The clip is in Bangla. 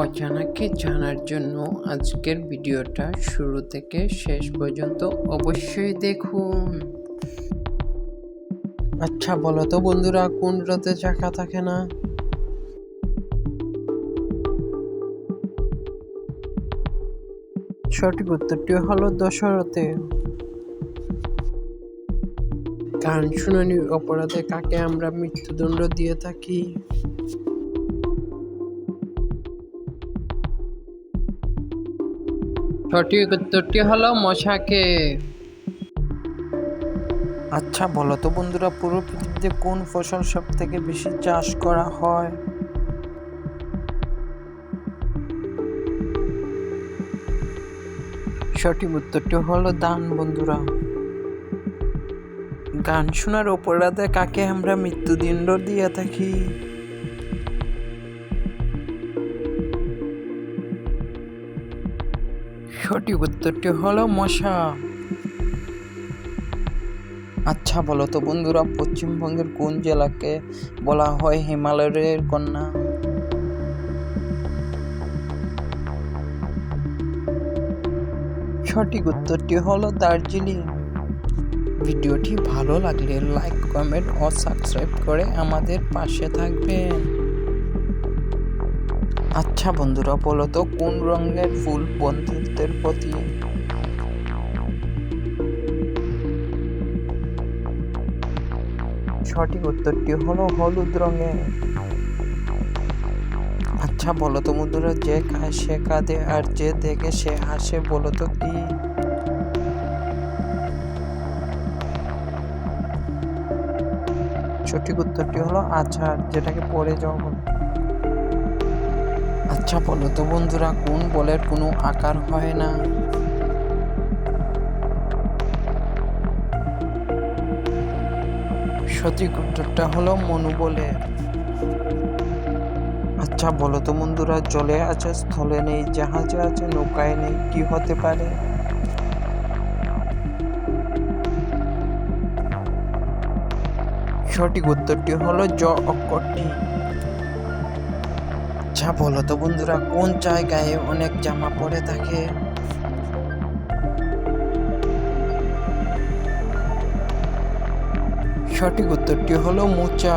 অজানাকে জানার জন্য আজকের ভিডিওটা শুরু থেকে শেষ পর্যন্ত অবশ্যই দেখুন। আচ্ছা বলো তো বন্ধুরা, কোন রথে চাকা থাকে না? সঠিক উত্তরটি হলো দশরথে। গান শুনানির অপরাধে কাকে আমরা মৃত্যুদণ্ড দিয়ে থাকি? সঠিক উত্তরটি হলো মশাকে। আচ্ছা বলো তো বন্ধুরা, পুরো পৃথিবীতে কোন ফসল সব থেকে বেশি চাষ করা হয়? সঠিক উত্তরটি হলো দান বন্ধুরা। গান শোনার অপরাধে কাকে আমরা মৃত্যুদণ্ড দিয়ে থাকি? সঠিক উত্তরটি হলো মশা। আচ্ছা বলো তো বন্ধুরা, পশ্চিমবঙ্গের কোন জেলাকে বলা হয় হিমালয়ের কন্যা? সঠিক উত্তরটি হলো দার্জিলিং। ভিডিওটি ভালো লাগলে লাইক, কমেন্ট ও সাবস্ক্রাইব করে আমাদের পাশে থাকবেন। আচ্ছা বন্ধুরা, বলো তো, কোন রঙের ফুল বন্ধুত্বের প্রতি? সঠিক উত্তরটি হলো হলুদ রঙের আচ্ছা বলো তো বন্ধুরা, যে খায় সে কাঁদে আর যে দেখে সে হাসে, বলো তো কি? সঠিক উত্তরটি হলো আচার, যেটাকে পড়ে যাওয়া বলে। আচ্ছা বলো তো বন্ধুরা, কোন বলের কোনো আকার হয় না? সঠিক উত্তরটা হলো মনোবলের আচ্ছা বলো তো বন্ধুরা, জলে আছে, স্থলে নেই, জাহাজে আছে, নৌকায় নেই, কি হতে পারে? সঠিক উত্তরটি হলো জ অক্ষরটি আচ্ছা বলো তো বন্ধুরা কোন জায়গায় অনেক জামা পরে থাকে? সঠিক উত্তরটি হলো মোচা।